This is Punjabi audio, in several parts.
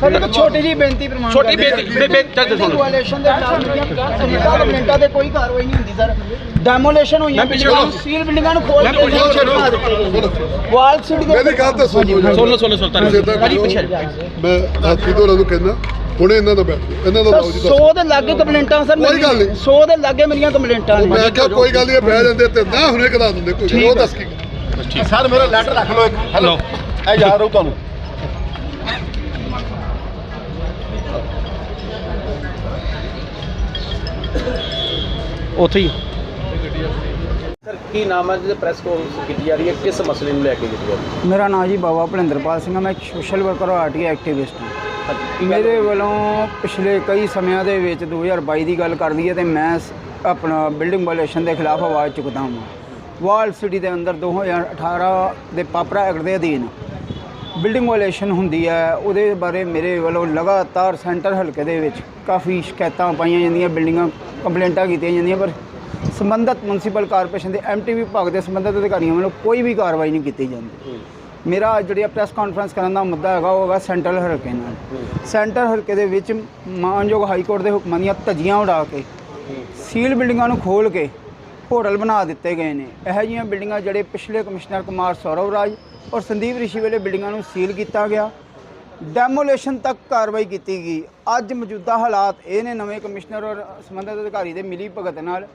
ਸਰ ਇੱਕ ਛੋਟੀ ਜੀ ਬੇਨਤੀ ਪ੍ਰਮਾਣ ਛੋਟੀ ਬੇਨਤੀ ਬੇ- ਬੇ- ਚੱਲ ਸੁਣ। ਵਾਇਲੇਸ਼ਨ ਦੇ ਖਿਲਾਫ ਮਿੰਟਾਂ ਦੇ ਮਿੰਟਾਂ ਤੇ ਕੋਈ ਕਾਰਵਾਈ ਨਹੀਂ ਹੁੰਦੀ ਸਰ। ਡੈਮੋਲੇਸ਼ਨ ਹੋਈਆਂ ਬਿਲਡਿੰਗਾਂ ਸੀਲ ਬਿਲਡਿੰਗਾਂ ਨੂੰ ਖੋਲ ਕੇ ਵਾਲ ਸਿਟੀ ਦੇ ਮੇਰੀ ਗੱਲ ਤਾਂ ਸੁਣੋ ਜੀ। ਸੁਣ ਸੁਣ ਸੁਲਤਾਨ ਕਰੋ, ਪਿੱਛੇ ਮੈਂ ਹਾਥੀ ਤੋਂ ਨੂੰ ਕਹਿੰਦਾ ਹੁਣੇ ਇਹਨਾਂ ਦਾ ਬੈਠ ਇਹਨਾਂ ਦਾ ਲਾਓ ਜੀ ਦੱਸੋ। 100 ਦੇ ਲਾਗੇ ਕੰਪਲੇਂਟਾਂ ਸਰ ਕੋਈ ਗੱਲ ਨਹੀਂ। 100 ਦੇ ਲਾਗੇ ਮੇਰੀਆਂ ਕੰਪਲੇਂਟਾਂ ਨੇ। ਮੈਂ ਕਿਹਾ ਕੋਈ ਗੱਲ ਨਹੀਂ ਬਹਿ ਜਾਂਦੇ ਤੇ ਨਾ ਹੁਣੇ ਕਰਾ ਦਿੰਦੇ ਕੋਈ। ਉਹ ਦੱਸ ਕੀ ਸਰ ਮੇਰਾ ਲੈਟਰ ਰੱਖ ਲਓ ਇੱਕ। ਹੈਲੋ ਇਹ ਯਾਦ ਰਹੂ ਤੁਹਾਨੂੰ। ਉੱਥੇ ਹੀ। ਸਰ ਕੀ ਨਾਮ ਹੈ ਜਿਹਦੇ ਪ੍ਰੈਸ ਕਾਨਫਰੰਸ ਕੀਤੀ ਜਾ ਰਹੀ ਹੈ? ਕਿਸ ਮਸਲੇ ਨੂੰ ਲੈ ਕੇ ਕੀਤੀ ਜਾ ਰਹੀ ਹੈ? ਮੇਰਾ ਨਾਮ ਜੀ ਬਾਬਾ ਭਲਿੰਦਰਪਾਲ ਸਿੰਘ ਹੈ। ਮੈਂ ਇੱਕ ਸੋਸ਼ਲ ਵਰਕਰ ਔਰ ਆਰਟੀ ਐਕਟਿਵਿਸਟ ਹਾਂ। ਮੇਰੇ ਵੱਲੋਂ ਪਿਛਲੇ ਕਈ ਸਮਿਆਂ ਦੇ ਵਿੱਚ 2022 ਦੀ ਗੱਲ ਕਰ ਲਈਏ ਤੇ ਮੈਂ ਸ- ਆਪਣਾ ਬਿਲਡਿੰਗ ਵਾਇਲੇਸ਼ਨ ਦੇ ਖਿਲਾਫ ਆਵਾਜ਼ ਚੁੱਕਦਾ ਹਾਂ। ਵਾਲ ਸਿਟੀ ਦੇ ਅੰਦਰ 2018 ਦੇ ਪਾਪਰਾ ਐਕਟ ਦੇ ਅਧੀਨ ਬਿਲਡਿੰਗ ਵਾਇਲੇਸ਼ਨ ਹੁੰਦੀ ਹੈ ਉਹਦੇ ਬਾਰੇ ਮੇਰੇ ਵੱਲੋਂ ਲਗਾਤਾਰ ਸੈਂਟਰ ਹਲਕੇ ਦੇ ਵਿੱਚ ਕਾਫੀ ਸ਼ਿਕਾਇਤਾਂ ਪਾਈਆਂ ਜਾਂਦੀਆਂ ਬਿਲਡਿੰਗਾਂ ਕੰਪਲੇਂਟਾਂ ਕੀਤੀਆਂ ਜਾਂਦੀਆਂ ਪਰ ਸੰਬੰਧਿਤ ਮਿਊਨਿਸਪਲ ਕਾਰਪੋਰੇਸ਼ਨ ਦੇ ਐਮਟੀ ਵਿਭਾਗ ਦੇ ਸੰਬੰਧਿਤ ਅਧਿਕਾਰੀਆਂ ਵੱਲੋਂ ਕੋਈ ਵੀ ਕਾਰਵਾਈ ਨਹੀਂ ਕੀਤੀ ਜਾਂਦੀ। ਮੇਰਾ ਅੱਜ ਜਿਹੜੀ ਪ੍ਰੈਸ ਕਾਨਫਰੰਸ ਕਰਨ ਦਾ ਮੁੱਦਾ ਹੈਗਾ ਉਹ ਹੈਗਾ ਸੈਂਟਰਲ ਹਲਕੇ ਨਾਲ। ਸੈਂਟਰ ਹਲਕੇ ਦੇ ਵਿੱਚ ਮਾਨਯੋਗ ਹਾਈ ਕੋਰਟ ਦੇ ਹੁਕਮਾਂ ਦੀਆਂ ਧੱਜੀਆਂ ਉਡਾ ਕੇ ਸੀਲ ਬਿਲਡਿੰਗਾਂ ਨੂੰ ਖੋਲ ਕੇ ਹੋਟਲ ਬਣਾ ਦਿੱਤੇ ਗਏ ਨੇ। ਇਹੋ ਜਿਹੀਆਂ ਬਿਲਡਿੰਗਾਂ ਜਿਹੜੇ ਪਿਛਲੇ ਕਮਿਸ਼ਨਰ ਕੁਮਾਰ ਸੌਰਵ ਰਾਜ ਔਰ ਸੰਦੀਪ ਰਿਸ਼ੀ ਵੇਲੇ ਬਿਲਡਿੰਗਾਂ ਨੂੰ ਸੀਲ ਕੀਤਾ ਗਿਆ। ਡੈਮੋਲੇਸ਼ਨ ਤੱਕ ਕਾਰਵਾਈ ਕੀਤੀ ਗਈ। ਅੱਜ ਮੌਜੂਦਾ ਹਾਲਾਤ ਇਹ ਨੇ ਨਵੇਂ ਕਮਿਸ਼ਨਰ ਔਰ ਸੰਬੰਧਿਤ ਅਧਿਕਾਰੀ ਦੇ ਮਿਲੀ ਭਗਤ ਨਾਲ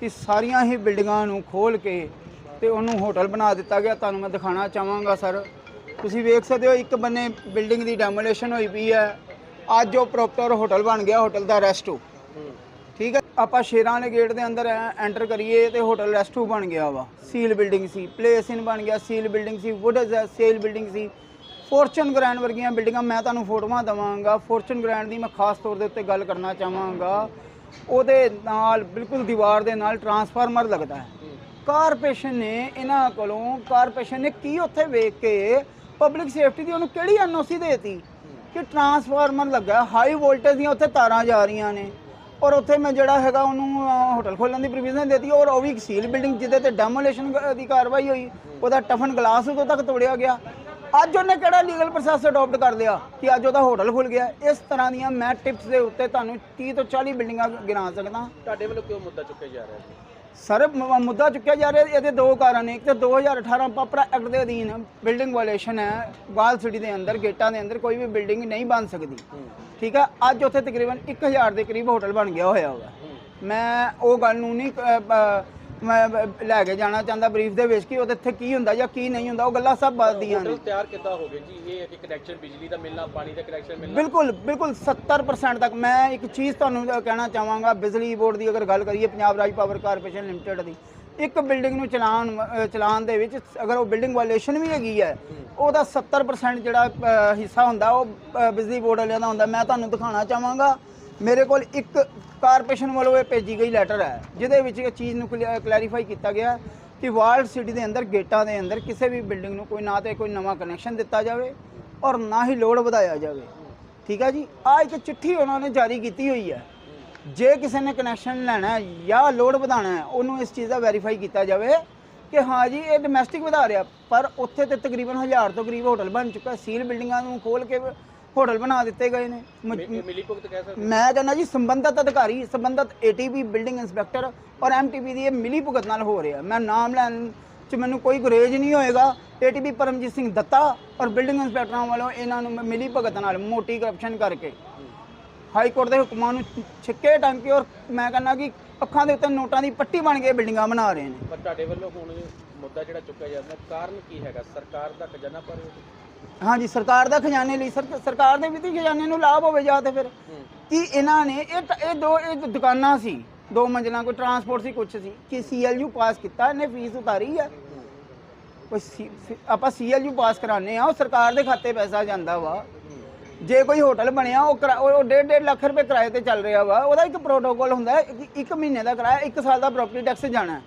ਕਿ ਸਾਰੀਆਂ ਹੀ ਬਿਲਡਿੰਗਾਂ ਨੂੰ ਖੋਲ ਕੇ ਤੇ ਉਹਨੂੰ ਹੋਟਲ ਬਣਾ ਦਿੱਤਾ ਗਿਆ। ਤੁਹਾਨੂੰ ਮੈਂ ਦਿਖਾਣਾ ਚਾਹਾਂਗਾ ਸਰ। ਤੁਸੀਂ ਵੇਖ ਸਕਦੇ ਹੋ ਇੱਕ ਬੰਨੇ ਬਿਲਡਿੰਗ ਦੀ ਡੈਮੋਲੇਸ਼ਨ ਹੋਈ ਪਈ ਹੈ। ਅੱਜ ਉਹ ਪ੍ਰੋਪਰ ਹੋਟਲ ਬਣ ਗਿਆ ਹੋਟਲ ਦਾ ਰੈਸਟੋ ਆਪਾਂ ਸ਼ੇਰਾਂ ਵਾਲੇ ਗੇਟ ਦੇ ਅੰਦਰ ਐਂਟਰ ਕਰੀਏ ਤੇ ਹੋਟਲ ਰੈਸਟੂ ਬਣ ਗਿਆ ਵਾ। ਸੀਲ ਬਿਲਡਿੰਗ ਸੀ ਪਲੇਸ ਇਨ ਬਣ ਗਿਆ ਸੀਲ ਬਿਲਡਿੰਗ ਸੀ ਵੁੱਡ ਸੇਲ ਬਿਲਡਿੰਗ ਸੀ? ਫੋਰਚੂਨ ਗ੍ਰੈਂਡ ਵਰਗੀਆਂ ਬਿਲਡਿੰਗਾਂ ਮੈਂ ਤੁਹਾਨੂੰ ਫੋਟੋਆਂ ਦਵਾਂਗਾ। ਫੋਰਚੂਨ ਗ੍ਰੈਂਡ ਦੀ ਮੈਂ ਖਾਸ ਤੌਰ ਦੇ ਉੱਤੇ ਗੱਲ ਕਰਨਾ ਚਾਹਾਂਗਾ। ਉਹਦੇ ਨਾਲ, ਬਿਲਕੁਲ ਦੀਵਾਰ ਦੇ ਨਾਲ ਟਰਾਂਸਫਾਰਮਰ ਲੱਗਦਾ ਹੈ। ਕਾਰਪੋਰੇਸ਼ਨ ਨੇ ਇਹਨਾਂ ਕੋਲੋਂ ਕਾਰਪੋਰੇਸ਼ਨ ਨੇ ਕੀ ਉੱਥੇ ਵੇਖ ਕੇ ਪਬਲਿਕ ਸੇਫਟੀ ਦੀ ਉਹਨੂੰ ਕਿਹੜੀ ਐਨਓਸੀ ਦੇਤੀ? ਕਿ ਟਰਾਂਸਫਾਰਮਰ ਲੱਗਾ ਹਾਈ ਵੋਲਟੇਜ ਦੀਆਂ ਉੱਥੇ ਤਾਰਾਂ ਜਾ ਰਹੀਆਂ ਨੇ। ਔਰ ਉੱਥੇ ਮੈਂ ਜਿਹੜਾ ਹੈਗਾ ਉਹਨੂੰ ਹੋਟਲ ਖੋਲਣ ਦੀ ਪ੍ਰੋਵੀਜ਼ਨ ਦਿੱਤੀ ਔਰ ਉਹ ਵੀ ਇੱਕ ਸੀਲ ਬਿਲਡਿੰਗ ਜਿਹਦੇ ਤੇ ਡੈਮੋਲੇਸ਼ਨ ਦੀ ਕਾਰਵਾਈ ਹੋਈ। ਉਹਦਾ ਟਫਨ ਗਲਾਸ ਉਦੋਂ ਤੱਕ ਤੋੜਿਆ ਗਿਆ। ਅੱਜ ਉਹਨੇ ਕਿਹੜਾ ਲੀਗਲ ਪ੍ਰੋਸੈਸ ਅਡਾਪਟ ਕਰ ਲਿਆ ਕਿ ਅੱਜ ਉਹਦਾ ਹੋਟਲ ਖੁੱਲ ਗਿਆ? ਇਸ ਤਰ੍ਹਾਂ ਦੀਆਂ ਮੈਂ ਟਿਪਸ ਦੇ ਉੱਤੇ ਤੁਹਾਨੂੰ 30 ਤੋਂ 40 ਬਿਲਡਿੰਗਾਂ ਗਿਣਾ ਸਕਦਾ। ਤੁਹਾਡੇ ਵੱਲੋਂ ਕਿਉਂ ਮੁੱਦਾ ਚੁੱਕਿਆ ਜਾ ਰਿਹਾ ਹੈ ਸਰ ਮੁੱਦਾ ਚੁੱਕਿਆ ਜਾ ਰਿਹਾ, ਇਹਦੇ ਦੋ ਕਾਰਨ ਨੇ, ਇੱਕ ਤਾਂ 2018 ਪਾਪਰਾ ਐਕਟ ਦੇ ਅਧੀਨ ਬਿਲਡਿੰਗ ਵਾਇਲੇਸ਼ਨ ਹੈ, ਵਾਲ ਸਿਟੀ ਦੇ ਅੰਦਰ, ਗੇਟਾਂ ਦੇ ਅੰਦਰ ਕੋਈ ਵੀ ਬਿਲਡਿੰਗ ਨਹੀਂ ਬਣ ਸਕਦੀ। ਠੀਕ ਹੈ ਅੱਜ ਉੱਥੇ ਤਕਰੀਬਨ 1000 ਦੇ ਕਰੀਬ ਹੋਟਲ ਬਣ ਗਿਆ ਹੋਇਆ ਹੋਗਾ ਮੈਂ ਉਹ ਗੱਲ ਨੂੰ ਨਹੀਂ ਮੈਂ ਬ- ਲੈ ਕੇ ਜਾਣਾ ਚਾਹੁੰਦਾ ਬਰੀਫ ਦੇ ਵਿੱਚ ਕਿ ਉਹਦੇ ਇੱਥੇ ਕੀ ਹੁੰਦਾ ਜਾਂ ਕੀ ਨਹੀਂ ਹੁੰਦਾ ਉਹ ਗੱਲਾਂ ਸਭ ਬਦਲਦੀਆਂ ਨੇ। ਹੋਟਲ ਤਿਆਰ ਕਿੱਦਾਂ ਹੋ ਗਏ ਜੀ? ਇਹ ਇੱਕ ਕਨੈਕਸ਼ਨ ਬਿਜਲੀ ਦਾ ਮਿਲਣਾ ਪਾਣੀ ਦਾ ਕਨੈਕਸ਼ਨ ਮਿਲਣਾ? ਬਿਲਕੁਲ ਬਿਲਕੁਲ 70% ਤੱਕ। ਮੈਂ ਇੱਕ ਚੀਜ਼ ਤੁਹਾਨੂੰ ਅ, ਕਹਿਣਾ ਚਾਹਾਂਗਾ ਬਿਜਲੀ ਬੋਰਡ ਦੀ ਅਗਰ ਗੱਲ ਕਰੀਏ Punjab Raj power corporation limited ਦੀ ਇੱਕ ਬਿਲਡਿੰਗ ਨੂੰ ਚਲਾਉਣ ਅ, ਚਲਾਉਣ ਦੇ ਵਿੱਚ ਅਗਰ ਉਹ ਬਿਲਡਿੰਗ ਵਾਇਲੇਸ਼ਨ ਵੀ ਹੈਗੀ ਹੈ ਉਹਦਾ 70% ਜਿਹੜਾ ਅ, ਹਿੱਸਾ ਹੁੰਦਾ ਉਹ ਅ, ਬਿਜਲੀ ਬੋਰਡ ਵਾਲਿਆਂ ਦਾ ਹੁੰਦਾ। ਮੈਂ ਤੁਹਾਨੂੰ ਦਿਖਾਉਣਾ ਚਾਹਾਂਗਾ ਮੇਰੇ ਕੋਲ ਇੱਕ ਕਾਰਪੋਰੇਸ਼ਨ ਵੱਲੋਂ ਇਹ ਭੇਜੀ ਗਈ ਲੈਟਰ ਹੈ, ਜਿਹਦੇ ਵਿੱਚ ਇਹ ਚੀਜ਼ ਨੂੰ ਕਲੈਰੀਫਾਈ ਕੀਤਾ ਗਿਆ ਕਿ ਵਾਲਡ ਸਿਟੀ ਦੇ ਅੰਦਰ, ਗੇਟਾਂ ਦੇ ਅੰਦਰ ਕਿਸੇ ਵੀ ਬਿਲਡਿੰਗ ਨੂੰ ਕੋਈ ਨਾ ਤੇ ਕੋਈ ਨਵਾਂ ਕਨੈਕਸ਼ਨ ਦਿੱਤਾ ਜਾਵੇ ਔਰ ਨਾ ਹੀ ਲੋਡ ਵਧਾਇਆ ਜਾਵੇ। ਠੀਕ ਹੈ ਜੀ? ਆ ਇੱਕ ਚਿੱਠੀ ਉਹਨਾਂ ਨੇ ਜਾਰੀ ਕੀਤੀ ਹੋਈ ਹੈ। ਜੇ ਕਿਸੇ ਨੇ ਕਨੈਕਸ਼ਨ ਲੈਣਾ ਜਾਂ ਲੋਡ ਵਧਾਉਣਾ ਹੈ, ਉਹਨੂੰ ਇਸ ਚੀਜ਼ ਦਾ ਵੈਰੀਫਾਈ ਕੀਤਾ ਜਾਵੇ ਕਿ ਹਾਂ ਜੀ, ਇਹ ਡੋਮੈਸਟਿਕ ਵਧਾ ਰਿਹਾ, ਪਰ ਉੱਥੇ ਤੇ ਤਕਰੀਬਨ 1000 ਤੋਂ ਕਰੀਬ ਹੋਟਲ ਬਣ ਚੁੱਕਾ ਸੀਲ ਬਿਲਡਿੰਗਾਂ ਨੂੰ ਖੋਲ ਕੇ ਹੋਟਲ ਬਣਾ ਦਿੱਤੇ ਗਏ ਨੇ। ਮ- ਮਿਲੀ ਭੁਗਤ ਕਹਿ ਸਕਦੇ ਮੈਂ ਕਹਿੰਦਾ ਜੀ ਸੰਬੰਧਤ ਅਧਿਕਾਰੀ ਸੰਬੰਧਤ ਏਟੀਪੀ ਬਿਲਡਿੰਗ ਇੰਸਪੈਕਟਰ ਔਰ ਐਮਟੀਪੀ ਦੀ ਇਹ ਮਿਲੀ ਭੁਗਤ ਨਾਲ ਹੋ ਰਿਹਾ। ਮੈਂ ਨਾਮ ਲੈਣ ਚ ਮੈਨੂੰ ਕੋਈ ਗੁਰੇਜ ਨਹੀਂ ਹੋਏਗਾ। ਏਟੀਪੀ ਪਰਮਜੀਤ ਸਿੰਘ ਦੱਤਾ ਔਰ ਬਿਲਡਿੰਗ ਇੰਸਪੈਕਟਰਾਂ ਵੱਲੋਂ ਇਹਨਾਂ ਨੂੰ ਮਿਲੀ ਭੁਗਤ ਨਾਲ ਮੋਟੀ ਕਰਪਸ਼ਨ ਕਰਕੇ। ਹਾਈ ਕੋਰਟ ਦੇ ਹੁਕਮਾਂ ਨੂੰ ਛਿੱਕੇ ਟੰਗ ਕੇ ਔਰ ਮੈਂ ਕਹਿੰਦਾ ਕਿ ਅੱਖਾਂ ਦੇ ਉੱਤੇ ਨੋਟਾਂ ਦੀ ਪੱਟੀ ਬਣ ਕੇ ਬਿਲਡਿੰਗਾਂ ਬਣਾ ਰਹੇ ਨੇ। ਪਰ ਤੁਹਾਡੇ ਵੱਲੋਂ ਹੁਣ ਮੁੱਦਾ ਜਿਹੜਾ ਚੁੱਕਿਆ ਜਾਂਦਾ ਕਾਰਨ ਕੀ ਹੈਗਾ? ਸਰਕਾਰ ਦਾ ਖਜ਼ਾਨਾ ਭਰ ਹਾਂਜੀ, ਸਰਕਾਰ ਦਾ ਖਜ਼ਾਨੇ ਲਈ, ਸਰ, ਸਰਕਾਰ ਦੇ ਵਿੱਤੀ ਖਜ਼ਾਨੇ ਨੂੰ ਲਾਭ ਹੋਵੇ ਜਾਂ ਤੇ ਫਿਰ। ਕਿ ਇਹਨਾਂ ਨੇ, ਇਹ ਟ- ਇਹ ਦੋ, ਇਹ ਦੁਕਾਨਾਂ ਸੀ, ਦੋ ਮੰਜ਼ਲਾਂ, ਕੋਈ ਟਰਾਂਸਪੋਰਟ ਸੀ, ਕੁਛ ਸੀ, ਕਿ ਸੀਐਲਯੂ ਪਾਸ ਕੀਤਾ, ਇਹਨੇ ਫੀਸ ਉਤਾਰੀ ਹੈ ਕੋਈ ਸੀ- ਸੀ- ਆਪਾਂ ਸੀਐਲਯੂ ਪਾਸ ਕਰਾਉਂਦੇ ਆ ਉਹ ਸਰਕਾਰ ਦੇ ਖਾਤੇ ਪੈਸਾ ਜਾਂਦਾ ਵਾ। ਜੇ ਕੋਈ ਹੋਟਲ ਬਣਿਆ, ਉਹ ਕਿਰਾ- ਉਹ 1.5 ਲੱਖ ਰੁਪਏ ਕਿਰਾਏ ਤੇ ਚੱਲ ਰਿਹਾ ਵਾ, ਉਹਦਾ ਇੱਕ ਪ੍ਰੋਟੋਕੋਲ ਹੁੰਦਾ ਹੈ ਕਿ ਇੱਕ ਮਹੀਨੇ ਦਾ ਕਿਰਾਇਆ, ਇੱਕ ਸਾਲ ਦਾ ਪ੍ਰਾਪਰਟੀ ਟੈਕਸ ਜਾਣਾ। ਹੈ।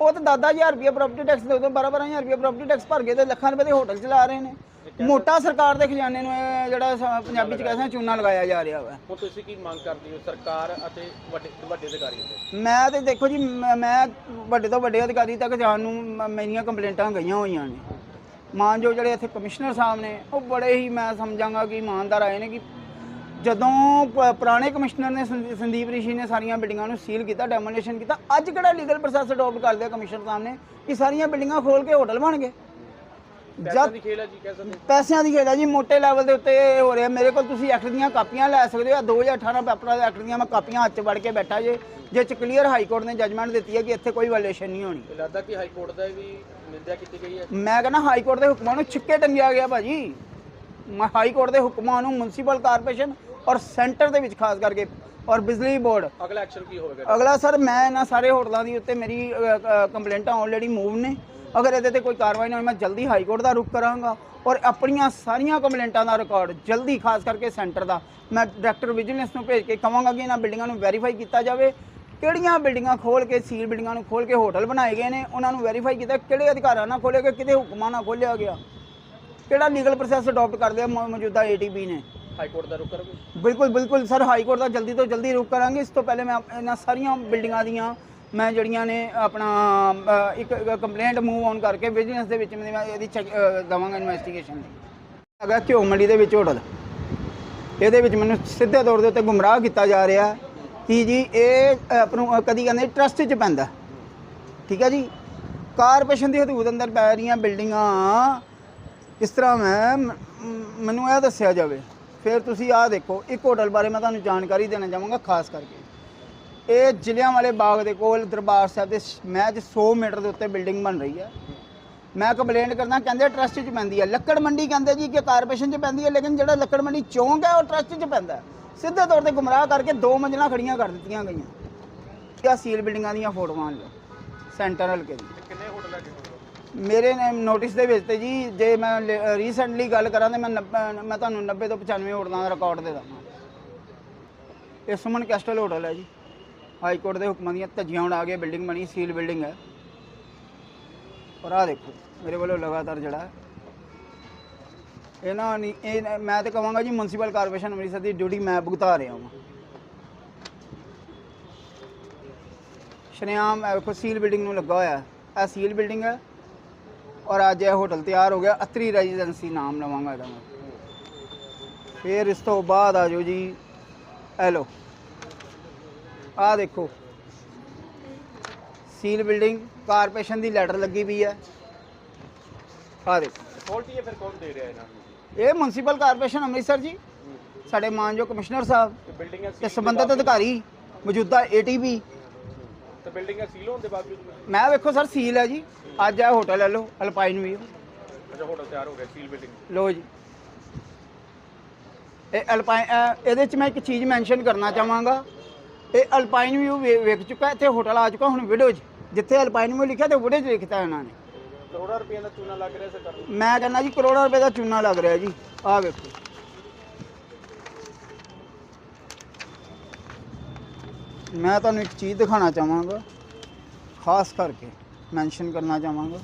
ਉਹ ਤਾਂ 10000 ਰੁਪਏ ਪ੍ਰਾਪਰਟੀ ਟੈਕਸ ਦੇ ਉਦੋਂ 12-12000 ਰੁਪਏ ਪ੍ਰਾਪਰਟੀ ਟੈਕਸ ਭਰ ਗਏ ਤੇ ਲੱਖਾਂ ਰੁਪਏ ਦੇ ਹੋਟਲ ਚਲਾ ਰਹੇ ਨੇ। ਮੋਟਾ ਸਰਕਾਰ ਦੇ ਖਜ਼ਾਨੇ ਨੂੰ ਇਹ ਜਿਹੜਾ ਸ- ਪੰਜਾਬੀ ਚ ਕਹਿੰਦੇ ਚੂਨਾ ਲਗਾਇਆ ਜਾ ਰਿਹਾ ਵਾ। ਹੁਣ ਤੁਸੀਂ ਕੀ ਮੰਗ ਕਰਦੇ ਹੋ ਸਰਕਾਰ ਅਤੇ ਵੱਡੇ ਵੱਡੇ ਅਧਿਕਾਰੀਆਂ ਤੋਂ? ਮੈਂ ਤੇ ਦੇਖੋ ਜੀ ਮੈਂ ਮੈਂ ਵੱਡੇ ਤੋਂ ਵੱਡੇ ਅਧਿਕਾਰੀ ਤੱਕ ਜਾਣ ਨੂੰ ਮ- ਮੇਰੀਆਂ ਕੰਪਲੇਂਟਾਂ ਗਈਆਂ ਹੋਈਆਂ ਨੇ। ਮਾਨਯੋਗ ਜਿਹੜੇ ਇੱਥੇ ਕਮਿਸ਼ਨਰ ਸਾਹਿਬ ਨੇ ਉਹ ਬੜੇ ਹੀ ਮੈਂ ਸਮਝਾਂਗਾ ਕਿ ਇਮਾਨਦਾਰ ਆਏ ਨੇ ਕਿ ਜਦੋਂ ਪ- ਪੁਰਾਣੇ ਕਮਿਸ਼ਨਰ ਨੇ ਸੰਦੀ- ਸੰਦੀਪ ਰਿਸ਼ੀ ਨੇ ਸਾਰੀਆਂ ਬਿਲਡਿੰਗਾਂ ਨੂੰ ਸੀਲ ਕੀਤਾ ਡੈਮੋਲੀਸ਼ਨ ਕੀਤਾ ਅੱਜ ਕਿਹੜਾ ਲੀਗਲ ਪ੍ਰੋਸੈਸ ਅਡਾਪਟ ਕਰਦੇ ਆ ਕਮਿਸ਼ਨਰ ਸਾਹਿਬ ਨੇ ਕਿ ਸਾਰੀਆਂ ਬਿਲਡਿੰਗਾਂ ਖੋਲ ਕੇ ਹੋਟਲ ਬਣ ਗਏ? ਪੈਸਾ ਜਦ ਦੀ ਖੇਲ ਹੈ ਜੀ ਕਹਿ ਸਕਦੇ ਪੈਸਿਆਂ ਦੀ ਖੇਡ ਹੈ ਜੀ ਮੋٹے ਲੈਵਲ ਦੇ ਉੱਤੇ ਇਹ ਹੋ ਰਿਹਾ। ਮੇਰੇ ਕੋਲ ਤੁਸੀਂ ਐਕਟ ਦੀਆਂ ਕਾਪੀਆਂ ਲੈ ਸਕਦੇ ਹੋ। ਆਹ 2018 ਪੇਪਰਾਂ ਦੇ ਐਕਟ ਦੀਆਂ ਮੈਂ ਕਾਪੀਆਂ ਹੱਥ 'ਚ ਵੜ ਕੇ ਬੈਠਾ ਜੇ। ਜਿਹ 'ਚ ਕਲੀਅਰ ਹਾਈ ਕੋਰਟ ਨੇ ਜਜਮੈਂਟ ਦਿੱਤੀ ਹੈ ਕਿ ਇੱਥੇ ਕੋਈ ਵਾਇਲੇਸ਼ਨ ਨਹੀਂ ਹੋਣੀ। ਇਹ ਲੱਗਦਾ ਕਿ ਹਾਈ ਕੋਰਟ ਦਾ ਵੀ ਨਿੰਦਿਆ ਕੀਤੀ ਗਈ ਹੈ। ਮੈਂ ਕਹਿੰਦਾ ਹਾਈ ਕੋਰਟ ਦੇ ਹੁਕਮਾਂ ਨੂੰ ਛਿੱਕੇ ਟੰਗਿਆ ਗਿਆ ਭਾਜੀ। ਮੈਂ ਹਾਈ ਕੋਰਟ ਦੇ ਹੁਕਮਾਂ ਨੂੰ ਮਿਊਨਿਸਪਲ ਕਾਰਪੋਰੇਸ਼ਨ ਔਰ ਸੈਂਟਰ ਦੇ ਵਿੱਚ ਖਾਸ ਕਰਕੇ ਔਰ ਬਿਜਲੀ ਬੋਰਡ। ਅਗਲਾ ਐਕਸ਼ਨ ਕੀ ਹੋਵੇਗਾ? ਅਗਲਾ ਸਰ ਮੈਂ ਇਹਨਾਂ ਸਾਰੇ ਹੋਟਲਾਂ ਦੀ ਉੱਤੇ ਮੇਰੀ ਕੰਪਲੇਂਟਾਂ ਆਲਰੇਡੀ ਮੂਵ ਨੇ। ਅਗਰ ਇਹਦੇ ਤੇ ਕੋਈ ਕਾਰਵਾਈ ਨਾ ਹੋਈ ਮੈਂ ਜਲਦੀ ਹਾਈ ਕੋਰਟ ਦਾ ਰੁਖ ਕਰਾਂਗਾ। ਔਰ ਆਪਣੀਆਂ ਸਾਰੀਆਂ ਕੰਪਲੇਂਟਾਂ ਦਾ ਰਿਕਾਰਡ ਜਲਦੀ ਖਾਸ ਕਰਕੇ ਸੈਂਟਰ ਦਾ ਮੈਂ ਡਾਇਰੈਕਟਰ ਵਿਜੀਲੈਂਸ ਨੂੰ ਭੇਜ ਕੇ ਕਹਾਂਗਾ ਕਿ ਇਹਨਾਂ ਬਿਲਡਿੰਗਾਂ ਨੂੰ ਵੈਰੀਫਾਈ ਕੀਤਾ ਜਾਵੇ। ਕਿਹੜੀਆਂ ਬਿਲਡਿੰਗਾਂ ਖੋਲ ਕੇ ਸੀਲ ਬਿਲਡਿੰਗਾਂ ਨੂੰ ਖੋਲ ਕੇ ਹੋਟਲ ਬਣਾਏ ਗਏ ਨੇ ਉਹਨਾਂ ਨੂੰ ਵੈਰੀਫਾਈ ਕੀਤਾ ਕਿਹੜੇ ਅਧਿਕਾਰਾਂ ਨਾਲ ਖੋਲ੍ਹੇ ਗਏ ਕਿਹਦੇ ਹੁਕਮਾਂ ਨਾਲ ਖੋਲ੍ਹਿਆ ਗਿਆ। ਕਿਹੜਾ ਲੀਗਲ ਪ੍ਰੋਸੈਸ ਅਡਾਪਟ ਕਰਦੇ ਆ ਮੌਜੂਦਾ ਏਟੀਬੀ ਨੇ। ਹਾਈ ਕੋਰਟ ਦਾ ਰੁਕ ਕਰੋਗੇ? ਬਿਲਕੁਲ ਬਿਲਕੁਲ ਸਰ ਹਾਈ ਕੋਰਟ ਦਾ ਜਲਦੀ ਤੋਂ ਜਲਦੀ ਰੁਕ ਕਰਾਂਗੇ। ਇਸ ਤੋਂ ਪਹਿਲੇ ਮੈਂ ਆਪ- ਇਹਨਾਂ ਸਾਰੀਆਂ ਬਿਲਡਿੰਗਾਂ ਦੀਆਂ ਮੈਂ ਜਿਹੜੀਆਂ ਨੇ ਆਪਣਾ ਅ, ਇੱਕ ਕੰਪਲੇਂਟ ਮੂਵ ਔਨ ਕਰਕੇ ਵਿਜੀਲੈਂਸ ਦੇ ਵਿੱਚ ਮੈਂ ਇਹਦੀ ਚੈੱਕ ਦਵਾਂਗਾ ਇਨਵੈਸਟੀਗੇਸ਼ਨ ਦੀ। ਹੈਗਾ ਘਿਓ ਮੰਡੀ ਦੇ ਵਿੱਚ ਹੋਟਲ। ਇਹਦੇ ਵਿੱਚ ਮੈਨੂੰ ਸਿੱਧੇ ਤੌਰ ਦੇ ਉੱਤੇ ਗੁੰਮਰਾਹ ਕੀਤਾ ਜਾ ਰਿਹਾ ਹੈ ਕਿ ਜੀ ਇਹ ਆਪਣਾ ਕਦੀ ਕਹਿੰਦੇ ਟਰਸਟ 'ਚ ਪੈਂਦਾ। ਠੀਕ ਹੈ ਜੀ? ਕਾਰਪੋਰੇਸ਼ਨ ਦੀ ਹਦੂਦ ਅੰਦਰ ਪੈ ਰਹੀਆਂ ਬਿਲਡਿੰਗਾਂ ਇਸ ਤਰ੍ਹਾਂ ਮੈਂ ਮ- ਮ- ਮੈਨੂੰ ਇਹ ਦੱਸਿਆ ਜਾਵੇ। ਫਿਰ ਤੁਸੀਂ ਆਹ ਦੇਖੋ, ਇੱਕ ਹੋਟਲ ਬਾਰੇ ਮੈਂ ਤੁਹਾਨੂੰ ਜਾਣਕਾਰੀ ਦੇਣਾ ਚਾਹਾਂਗਾ ਖਾਸ ਕਰਕੇ। ਇਹ ਜ਼ਿਲ੍ਹਿਆਂ ਵਾਲੇ ਬਾਗ ਦੇ ਕੋਲ ਦਰਬਾਰ ਸਾਹਿਬ ਦੇ ਸ- ਮਹਿਜ 100 ਮੀਟਰ ਦੇ ਉੱਤੇ ਬਿਲਡਿੰਗ ਬਣ ਰਹੀ ਹੈ। ਮੈਂ ਕੰਪਲੇਂਟ ਕਰਦਾ, ਕਹਿੰਦੇ ਟਰਸਟ 'ਚ ਪੈਂਦੀ ਹੈ। ਲੱਕੜ ਮੰਡੀ ਕਹਿੰਦੇ ਜੀ ਕਿ ਕਾਰਪੋਰੇਸ਼ਨ 'ਚ ਪੈਂਦੀ ਹੈ, ਲੇਕਿਨ ਜਿਹੜਾ ਲੱਕੜ ਮੰਡੀ ਚੌਂਕ ਹੈ, ਉਹ ਟਰਸਟ 'ਚ ਪੈਂਦਾ ਸਿੱਧੇ ਤੌਰ ਤੇ ਗੁੰਮਰਾਹ ਕਰਕੇ ਦੋ ਮੰਜ਼ਲਾਂ ਖੜੀਆਂ ਕਰ ਦਿੱਤੀਆਂ ਗਈਆਂ। ਇਹ ਸੀਲ ਬਿਲਡਿੰਗਾਂ ਦੀਆਂ ਫੋਟੋਆਂ ਲਓ ਸੈਂਟਰ ਹਲਕੇ ਦੀ। ਮੇਰੇ ਨੇ ਨੋਟਿਸ ਦੇ ਵਿੱਚ ਤੇ ਜੀ, ਜੇ ਮੈਂ ਰੀਸੈਂਟਲੀ ਗੱਲ ਕਰਾਂ ਤੇ ਮੈਂ 90 ਮੈਂ ਤੁਹਾਨੂੰ 90 ਤੋਂ 95 ਹੋਟਲਾਂ ਦਾ ਰਿਕਾਰਡ ਦੇ ਦਾਂ ਇਹ ਸੁਮਨ ਕੈਸਟਲ ਹੋਟਲ ਹੈ ਜੀ। ਹਾਈ ਕੋਰਟ ਦੇ ਹੁਕਮਾਂ ਦੀਆਂ ਧੱਜੀਆਂ ਹੁਣ ਆ ਕੇ ਬਿਲਡਿੰਗ ਬਣੀ, ਸੀਲ ਬਿਲਡਿੰਗ ਹੈ। ਔਰ ਆਹ ਦੇਖੋ, ਮੇਰੇ ਵੱਲੋਂ ਲਗਾਤਾਰ ਜਿਹੜਾ ਹੈ। ਇਹਨਾਂ ਨਹੀਂ ਇਹ ਮੈਂ ਤੇ ਕਹਾਂਗਾ ਜੀ ਮਿਊਨਿਸਪਲ ਕਾਰਪੋਰੇਸ਼ਨ ਅੰਮ੍ਰਿਤਸਰ ਦੀ ਡਿਊਟੀ ਮੈਂ ਭੁਗਤਾ ਰਿਹਾ ਹਾਂ ਸ਼ਨਿਆਮ ਇਹ ਸੀਲ ਬਿਲਡਿੰਗ ਨੂੰ ਲੱਗਾ ਹੋਇਆ ਇਹ ਸੀਲ ਬਿਲਡਿੰਗ ਹੈ। ਔਰ ਅੱਜ ਇਹ ਹੋਟਲ ਤਿਆਰ ਹੋ ਗਿਆ ਅਤਰੀ ਰੈਜ਼ੀਡੈਂਸੀ ਨਾਮ ਲਵਾਂਗਾ ਇਹਦਾ ਮੈਂ। ਫਿਰ ਇਸ ਤੋਂ ਬਾਅਦ ਆ ਜਾਓ ਜੀ ਲਓ। ਆਹ ਦੇਖੋ। ਸੀਲ ਬਿਲਡਿੰਗ ਕਾਰਪੋਰੇਸ਼ਨ ਦੀ ਲੈਟਰ ਲੱਗੀ ਵੀ ਹੈ। ਆਹ ਦੇਖੋ। ਫਾਲਟੀ ਹੈ ਫਿਰ ਕੌਣ ਦੇ ਰਿਹਾ ਇਹਨਾਂ ਨੂੰ? ਇਹ ਮਿਊਨਿਸਪਲ ਕਾਰਪੋਰੇਸ਼ਨ ਅੰਮ੍ਰਿਤਸਰ ਜੀ। ਸਾਡੇ ਮਾਨਯੋਗ ਕਮਿਸ਼ਨਰ ਸਾਹਿਬ ਤੇ ਬਿਲਡਿੰਗਾਂ ਤੇ ਸੰਬੰਧਿਤ ਅਧਿਕਾਰੀ ਮੌਜੂਦਾ ਏਟੀਬੀ ਤੇ ਬਿਲਡਿੰਗਾਂ ਸੀਲ ਹੋਣ ਦੇ ਬਾਵਜੂਦ ਵੀ- ਮੈਂ ਵੇਖੋ ਸਰ ਸੀਲ ਹੈ ਜੀ। ਅੱਜ ਇਹ ਹੋਟਲ ਲੈ ਲਓ ਅਲਪਾਈਨ ਵੀ ਅੱਛਾ ਹੋਟਲ ਤਿਆਰ ਹੋ ਗਿਆ ਸੀਲ ਬਿਲਡਿੰਗ ਲੋ ਜੀ। ਇਹ ਅਲਪਾਈਨ ਇਹ- ਇਹਦੇ ਚ ਮੈਂ ਇੱਕ ਚੀਜ਼ ਮੈਂਸ਼ਨ ਕਰਨਾ ਚਾਹਾਂਗਾ। ਇਹ ਅਲਪਾਈਨ ਵਿਊ ਵੇਖ ਚੁੱਕਾ ਇੱਥੇ ਹੋਟਲ ਆ ਚੁੱਕਾ ਹੁਣ ਵਿਡੋ 'ਚ ਜਿੱਥੇ ਅਲਪਾਈਨ ਵਿਊ ਲਿਖਿਆ ਤੇ ਵਿਡੋ 'ਚ ਲਿਖਤਾ ਇਹਨਾਂ ਨੇ। ਕਰੋੜਾਂ ਰੁਪਏ ਦਾ ਚੂਨਾ ਲੱਗ ਰਿਹਾ ਸਰਕਾਰ ਨੂੰ। ਮੈਂ ਕਹਿੰਦਾ ਜੀ ਕਰੋੜਾਂ ਰੁਪਏ ਦਾ ਚੂਨਾ ਲੱਗ ਰਿਹਾ ਜੀ। ਆਹ ਵੇਖੋ। ਮੈਂ ਤੁਹਾਨੂੰ ਇੱਕ ਚੀਜ਼ ਦਿਖਾਣਾ ਚਾਹਾਂਗਾ ਖਾਸ ਕਰਕੇ ਮੈਂਸ਼ਨ ਕਰਨਾ ਚਾਹਾਂਗਾ।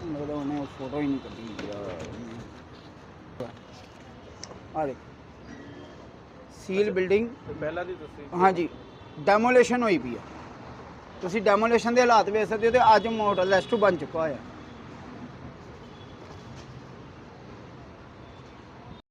ਮਤਲਬ ਉਹਨੇ ਉਹ ਫੋਟੋ ਹੀ ਨਹੀਂ ਕੱਢੀ ਯਾਰ। ਆ ਦੇਖ। ਸੀਲ ਬਿਲਡਿੰਗ ਪਹਿਲਾਂ ਦੀ ਤੁਸੀਂ ਹਾਂਜੀ। ਡੈਮੋਲੇਸ਼ਨ ਹੋਈ ਪਈ ਹੈ ਤੁਸੀਂ ਡੈਮੋਲੇਸ਼ਨ ਦੇ ਹਾਲਾਤ ਵੇਖ ਸਕਦੇ ਹੋ ਤੇ ਅੱਜ ਹੋਟਲ ਰੈਸਟੂ ਬਣ ਚੁੱਕਾ ਹੋਇਆ।